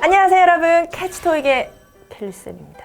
안녕하세요 여러분. 캐치토익의 켈리쌤입니다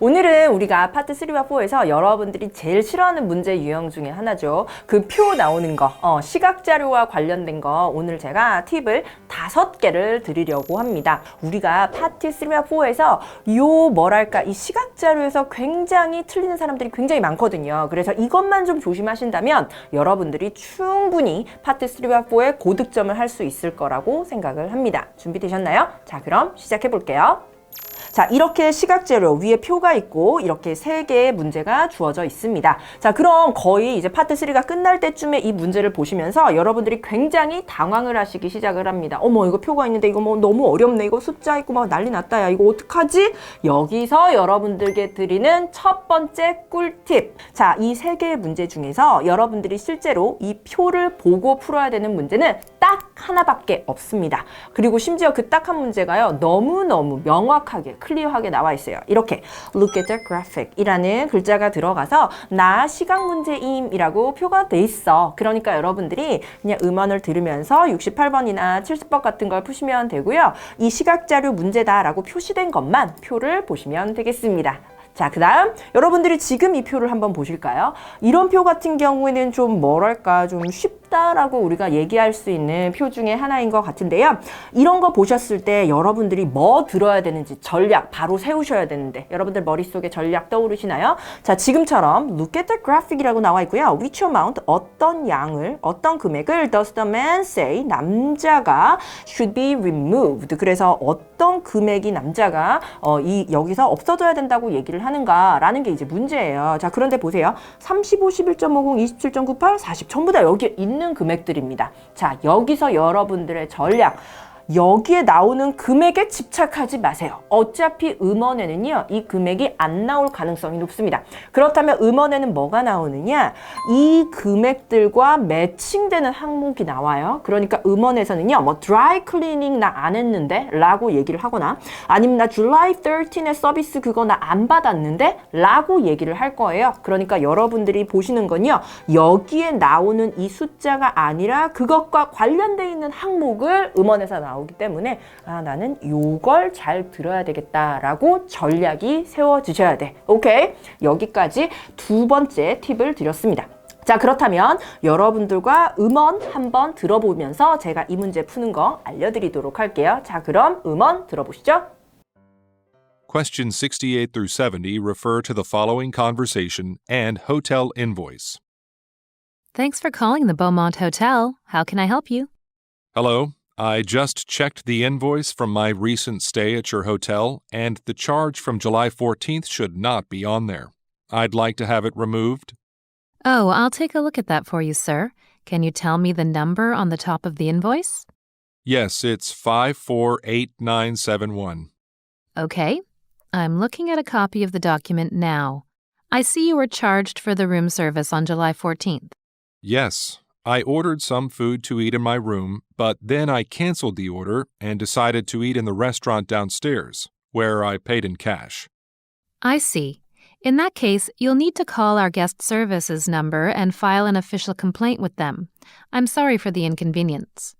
오늘은 우리가 파트 3와 4에서 여러분들이 제일 싫어하는 문제 유형 중에 하나죠. 그 표 나오는 거 어, 시각 자료와 관련된 거 오늘 제가 팁을 다섯 개를 드리려고 합니다. 우리가 파트 3와 4에서 요 뭐랄까 이 시각 자료에서 굉장히 틀리는 사람들이 굉장히 많거든요. 그래서 이것만 좀 조심하신다면 여러분들이 충분히 파트 3와 4에 고득점을 할 수 있을 거라고 생각을 합니다. 준비되셨나요? 자 그럼 시작해 볼게요 자, 이렇게 시각 재료 위에 표가 있고 이렇게 세 개의 문제가 주어져 있습니다. 자, 그럼 거의 이제 파트 3가 끝날 때쯤에 이 문제를 보시면서 여러분들이 굉장히 당황을 하시기 시작을 합니다. 어머, 이거 표가 있는데 이거 뭐 너무 어렵네. 이거 숫자 있고 막 난리 났다. 야, 이거 어떡하지? 여기서 여러분들께 드리는 첫 번째 꿀팁. 자, 이 세 개의 문제 중에서 여러분들이 실제로 이 표를 보고 풀어야 되는 문제는 딱 하나밖에 없습니다. 그리고 심지어 그 딱 한 문제가요. 너무너무 명확하게 클리어하게 나와 있어요. 이렇게 look at the graphic 이라는 글자가 들어가서 나 시각 문제임이라고 표가 돼 있어. 그러니까 여러분들이 그냥 음원을 들으면서 68번이나 70번 같은 걸 푸시면 되고요. 이 시각 자료 문제다라고 표시된 것만 표를 보시면 되겠습니다. 자, 그 다음 여러분들이 지금 이 표를 한번 보실까요? 이런 표 같은 경우에는 좀 뭐랄까 좀 쉽 다라고 우리가 얘기할 수 있는 표 중에 하나인 것 같은데요. 이런 거 보셨을 때 여러분들이 뭐 들어야 되는지 전략 바로 세우셔야 되는데 여러분들 머릿속에 전략 떠오르시나요? 자, 지금처럼 look at the graphic이라고 나와 있고요. which amount 어떤 양을 어떤 금액을 does the man say 남자가 should be removed 그래서 어떤 금액이 남자가 어, 이 여기서 없어져야 된다고 얘기를 하는가라는 게 이제 문제예요. 자, 그런데 보세요. 35, 11.50, 27.98, 40 전부 다 여기에 있는 금액들입니다. 자, 여기서 여러분들의 전략 여기에 나오는 금액에 집착하지 마세요. 어차피 음원에는요, 이 금액이 안 나올 가능성이 높습니다. 그렇다면 음원에는 뭐가 나오느냐? 이 금액들과 매칭되는 항목이 나와요. 그러니까 음원에서는요, 뭐 dry cleaning 나안 했는데? 라고 얘기를 하거나 아니면 나 July 13의 서비스 그거 나 안 받았는데? 라고 얘기를 할 거예요. 그러니까 여러분들이 보시는 건요, 여기에 나오는 이 숫자가 아니라 그것과 관련돼 있는 항목을 음원에서 나 오기 때문에 아, 나는 요걸 잘 들어야 되겠다라고 전략이 세워지셔야 돼. 오케이? 여기까지 두 번째 팁을 드렸습니다. 자, 그렇다면 여러분들과 음원 한번 들어보면서 제가 이 문제 푸는 거 알려드리도록 할게요. 자, 그럼 음원 들어보시죠. Questions 68 through 70 refer to the following conversation and hotel invoice. Thanks for calling the Beaumont Hotel. How can I help you? Hello, I just checked the invoice from my recent stay at your hotel, and the charge from July 14th should not be on there. I'd like to have it removed. Oh, I'll take a look at that for you, sir. Can you tell me the number on the top of the invoice? Yes, it's 548971. Okay. I'm looking at a copy of the document now. I see you were charged for the room service on July 14th. Yes, I ordered some food to eat in my room, but then I canceled the order and decided to eat in the restaurant downstairs, where I paid in cash. I see. In that case, you'll need to call our guest services number and file an official complaint with them. I'm sorry for the inconvenience.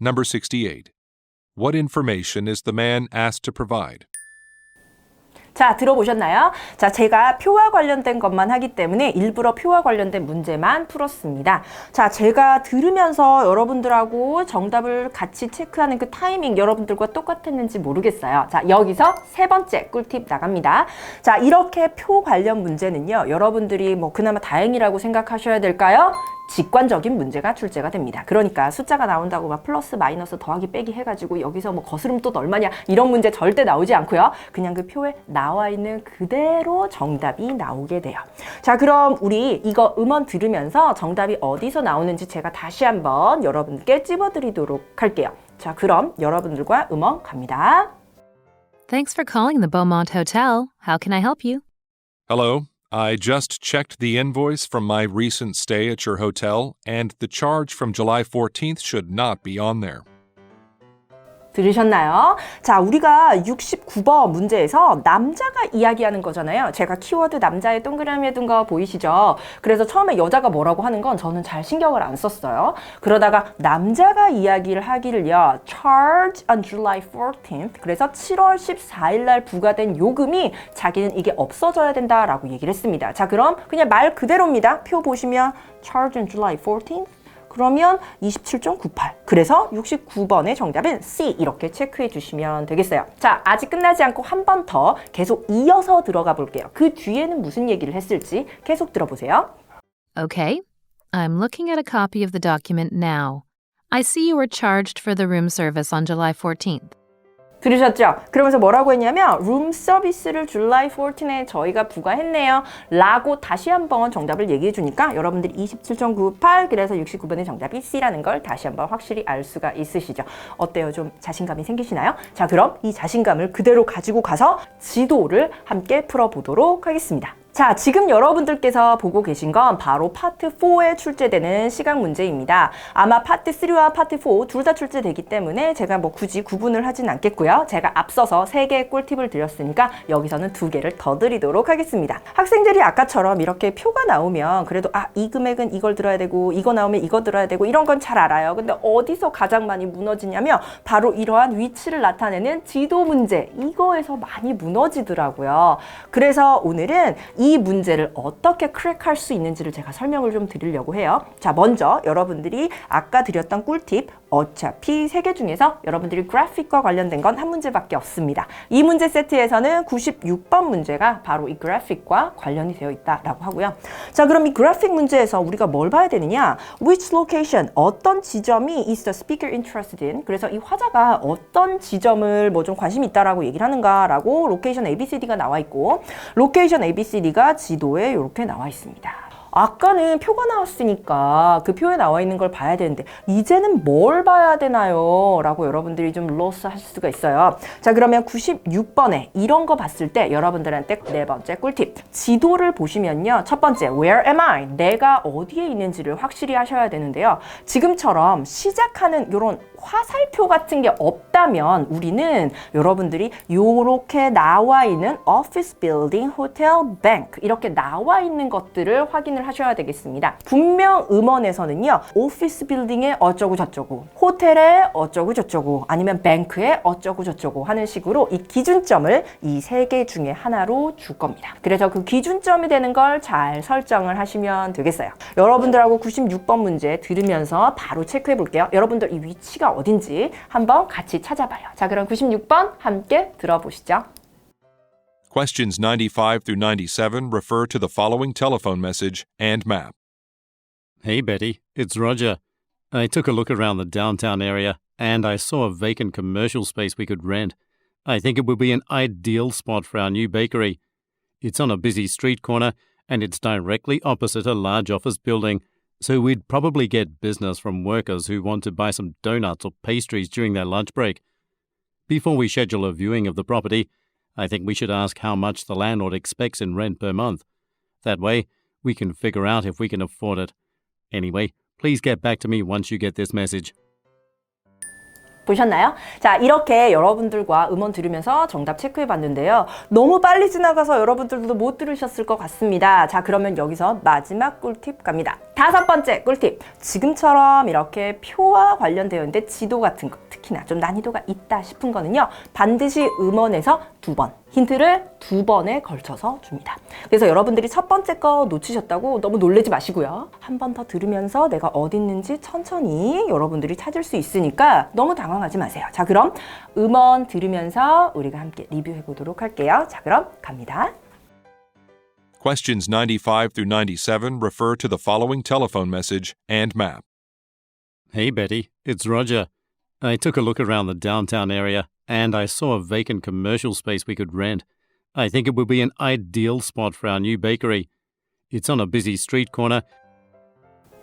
Number 68. What information is the man asked to provide? 자, 들어보셨나요? 자, 제가 표와 관련된 것만 하기 때문에 일부러 표와 관련된 문제만 풀었습니다. 자, 제가 들으면서 여러분들하고 정답을 같이 체크하는 그 타이밍 여러분들과 똑같았는지 모르겠어요. 자, 여기서 세 번째 꿀팁 나갑니다. 자, 이렇게 표 관련 문제는요, 여러분들이 뭐 그나마 다행이라고 생각하셔야 될까요? 직관적인 문제가 출제가 됩니다. 그러니까 숫자가 나온다고 막 플러스 마이너스 더하기 빼기 해가지고 여기서 뭐 거스름 또 얼마냐 이런 문제 절대 나오지 않고요. 그냥 그 표에 나와 있는 그대로 정답이 나오게 돼요. 자 그럼 우리 이거 음원 들으면서 정답이 어디서 나오는지 제가 다시 한번 여러분께 찝어드리도록 할게요. 자 그럼 여러분들과 음원 갑니다. Thanks for calling the Beaumont Hotel. How can I help you? Hello, I just checked the invoice from my recent stay at your hotel, and the charge from July 14th should not be on there. 들으셨나요? 자, 우리가 69번 문제에서 남자가 이야기하는 거잖아요. 제가 키워드 남자의 동그라미에 둔거 보이시죠? 그래서 처음에 여자가 뭐라고 하는 건 저는 잘 신경을 안 썼어요. 그러다가 남자가 이야기를 하기를요. Charge on July 14th. 그래서 7월 14일 날 부과된 요금이 자기는 이게 없어져야 된다라고 얘기를 했습니다. 자, 그럼 그냥 말 그대로입니다. 표 보시면 Charge on July 14th. 그러면 27.98. 그래서 69번의 정답은 C 이렇게 체크해 주시면 되겠어요. 자, 아직 끝나지 않고 한 번 더 계속 이어서 들어가 볼게요. 그 뒤에는 무슨 얘기를 했을지 계속 들어보세요. Okay. I'm looking at a copy of the document now. I see you were charged for the room service on July 14th. 들으셨죠? 그러면서 뭐라고 했냐면 룸 서비스를 줄라이 14에 저희가 부과했네요. 라고 다시 한번 정답을 얘기해 주니까 여러분들이 27.98 그래서 69번의 정답이 C라는 걸 다시 한번 확실히 알 수가 있으시죠. 어때요? 좀 자신감이 생기시나요? 자, 그럼 이 자신감을 그대로 가지고 가서 지도를 함께 풀어보도록 하겠습니다. 자, 지금 여러분들께서 보고 계신 건 바로 파트 4에 출제되는 시각 문제입니다. 아마 파트 3와 파트 4 둘 다 출제되기 때문에 제가 뭐 굳이 구분을 하진 않겠고요. 제가 앞서서 3개의 꿀팁을 드렸으니까 여기서는 2개를 더 드리도록 하겠습니다. 학생들이 아까처럼 이렇게 표가 나오면 그래도 아, 이 금액은 이걸 들어야 되고 이거 나오면 이거 들어야 되고 이런 건 잘 알아요. 근데 어디서 가장 많이 무너지냐면 바로 이러한 위치를 나타내는 지도 문제 이거에서 많이 무너지더라고요. 그래서 오늘은 이 문제를 어떻게 크랙할 수 있는지를 제가 설명을 좀 드리려고 해요. 자, 먼저 여러분들이 아까 드렸던 꿀팁 어차피 세 개 중에서 여러분들이 그래픽과 관련된 건 한 문제밖에 없습니다. 이 문제 세트에서는 96번 문제가 바로 이 그래픽과 관련이 되어 있다라고 하고요. 자, 그럼 이 그래픽 문제에서 우리가 뭘 봐야 되느냐? Which location? 어떤 지점이 is the speaker interested in? 그래서 이 화자가 어떤 지점을 뭐 좀 관심이 있다라고 얘기를 하는가라고 로케이션 ABCD가 나와 있고 로케이션 ABCD가 지도에 이렇게 나와 있습니다. 아까는 표가 나왔으니까 그 표에 나와 있는 걸 봐야 되는데 이제는 뭘 봐야 되나요? 라고 여러분들이 좀 로스 하실 수가 있어요. 자 그러면 96번에 이런 거 봤을 때 여러분들한테 네 번째 꿀팁 지도를 보시면요 첫 번째 Where am I? 내가 어디에 있는지를 확실히 하셔야 되는데요. 지금처럼 시작하는 이런 화살표 같은 게 없다면 우리는 여러분들이 요렇게 나와 있는 office building, hotel, bank 이렇게 나와 있는 것들을 확인을 하셔야 되겠습니다. 분명 음원에서는요. 오피스 빌딩에 어쩌고 저쩌고, 호텔에 어쩌고 저쩌고, 아니면 뱅크에 어쩌고 저쩌고 하는 식으로 이 기준점을 이 세 개 중에 하나로 줄 겁니다. 그래서 그 기준점이 되는 걸 잘 설정을 하시면 되겠어요. 여러분들하고 96번 문제 들으면서 바로 체크해 볼게요. 여러분들 이 위치가 어딘지 한번 같이 찾아봐요. 자, 그럼 96번 함께 들어보시죠. Questions 95 through 97 refer to the following telephone message and map. Hey, Betty, it's Roger. I took a look around the downtown area and I saw a vacant commercial space we could rent. I think it would be an ideal spot for our new bakery. It's on a busy street corner and it's directly opposite a large office building, so we'd probably get business from workers who want to buy some donuts or pastries during their lunch break. Before we schedule a viewing of the property, I think we should ask how much the landlord expects in rent per month. That way, we can figure out if we can afford it. Anyway, please get back to me once you get this message. 보셨나요? 자, 이렇게 여러분들과 음원 들으면서 정답 체크해 봤는데요. 너무 빨리 지나가서 여러분들도 못 들으셨을 것 같습니다. 자, 그러면 여기서 마지막 꿀팁 갑니다. 다섯 번째 꿀팁. 지금처럼 이렇게 표와 관련되어 있는데 지도 같은 거, 특히나 좀 난이도가 있다 싶은 거는요. 반드시 음원에서 두 번, 힌트를 두 번에 걸쳐서 줍니다. 그래서 여러분들이 첫 번째 거 놓치셨다고 너무 놀라지 마시고요. 한 번 더 들으면서 내가 어디 있는지 천천히 여러분들이 찾을 수 있으니까 너무 당황하지 마세요. 자, 그럼 음원 들으면서 우리가 함께 리뷰해 보도록 할게요. 자, 그럼 갑니다. Questions 95 through 97 refer to the following telephone message and map. Hey, Betty, it's Roger. I took a look around the downtown area and I saw a vacant commercial space we could rent. I think it would be an ideal spot for our new bakery. It's on a busy street corner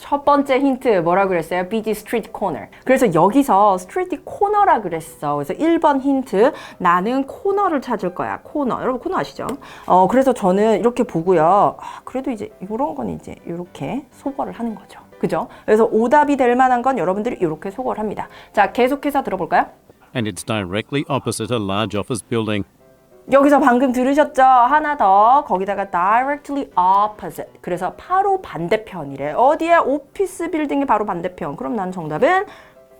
첫 번째 힌트 뭐라 그랬어요? BG 스트리트 코너. 그래서 여기서 스트리트 코너라 그랬어. 그래서 1번 힌트 나는 코너를 찾을 거야. 코너. 여러분 코너 아시죠? 어 그래서 저는 이렇게 보고요. 아, 그래도 이제 이런 건 이제 이렇게 소거를 하는 거죠. 그죠? 그래서 오답이 될 만한 건 여러분들이 이렇게 소거를 합니다. 자, 계속해서 들어볼까요? And it's directly opposite a large office building. 여기서 방금 들으셨죠? 하나 더 거기다가 directly opposite 그래서 바로 반대편이래 어디야? 오피스 빌딩의 바로 반대편 그럼 난 정답은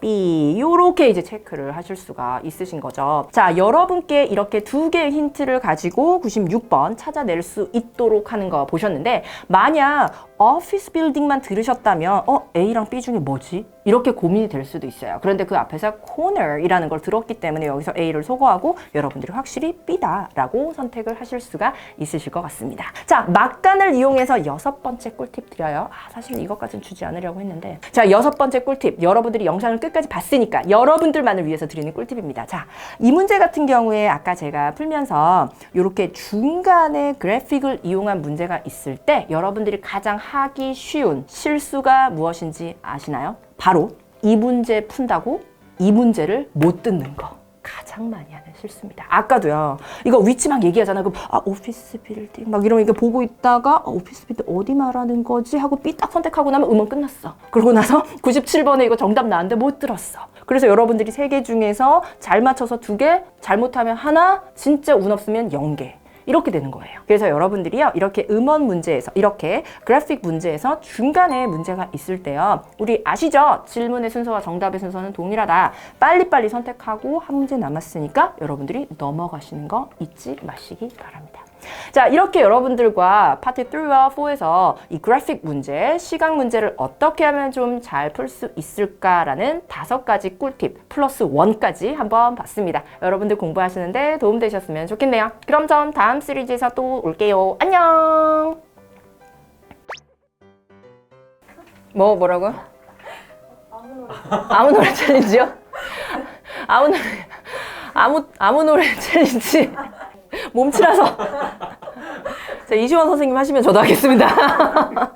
B 요렇게 이제 체크를 하실 수가 있으신 거죠 자 여러분께 이렇게 두 개의 힌트를 가지고 96번 찾아낼 수 있도록 하는 거 보셨는데 만약 오피스 빌딩만 들으셨다면 어 A랑 B 중에 뭐지? 이렇게 고민이 될 수도 있어요. 그런데 그 앞에서 corner이라는 걸 들었기 때문에 여기서 A를 소거하고 여러분들이 확실히 B다라고 선택을 하실 수가 있으실 것 같습니다. 자, 막간을 이용해서 여섯 번째 꿀팁 드려요. 아, 사실 이것까지는 주지 않으려고 했는데. 자, 여섯 번째 꿀팁. 여러분들이 영상을 끝까지 봤으니까 여러분들만을 위해서 드리는 꿀팁입니다. 자, 이 문제 같은 경우에 아까 제가 풀면서 이렇게 중간에 그래픽을 이용한 문제가 있을 때 여러분들이 가장 하기 쉬운 실수가 무엇인지 아시나요? 바로 이 문제 푼다고 이 문제를 못 듣는 거. 가장 많이 하는 실수입니다. 아까도요. 이거 위치 막 얘기하잖아. 그럼 아 오피스 빌딩 막 이러면 이게 보고 있다가 아, 오피스 빌딩 어디 말하는 거지 하고 B 딱 선택하고 나면 음원 끝났어. 그러고 나서 97번에 이거 정답 나왔는데 못 들었어. 그래서 여러분들이 세 개 중에서 잘 맞춰서 두 개, 잘못하면 하나, 진짜 운 없으면 영 개. 이렇게 되는 거예요. 그래서 여러분들이요, 이렇게 음원 문제에서, 이렇게 그래픽 문제에서 중간에 문제가 있을 때요, 우리 아시죠? 질문의 순서와 정답의 순서는 동일하다. 빨리빨리 선택하고 한 문제 남았으니까 여러분들이 넘어가시는 거 잊지 마시기 바랍니다. 자, 이렇게 여러분들과 파트 3와 4에서 이 그래픽 문제, 시각 문제를 어떻게 하면 좀 잘 풀 수 있을까라는 다섯 가지 꿀팁 플러스 원까지 한번 봤습니다. 여러분들 공부하시는데 도움되셨으면 좋겠네요. 그럼 전 다음 시리즈에서 또 올게요. 안녕! 뭐, 뭐라고요? 아무 노래 챌린지요? 아무 노래, 아무, 아무 노래 챌린지. 몸치라서. 자, 이시원 선생님 하시면 저도 하겠습니다.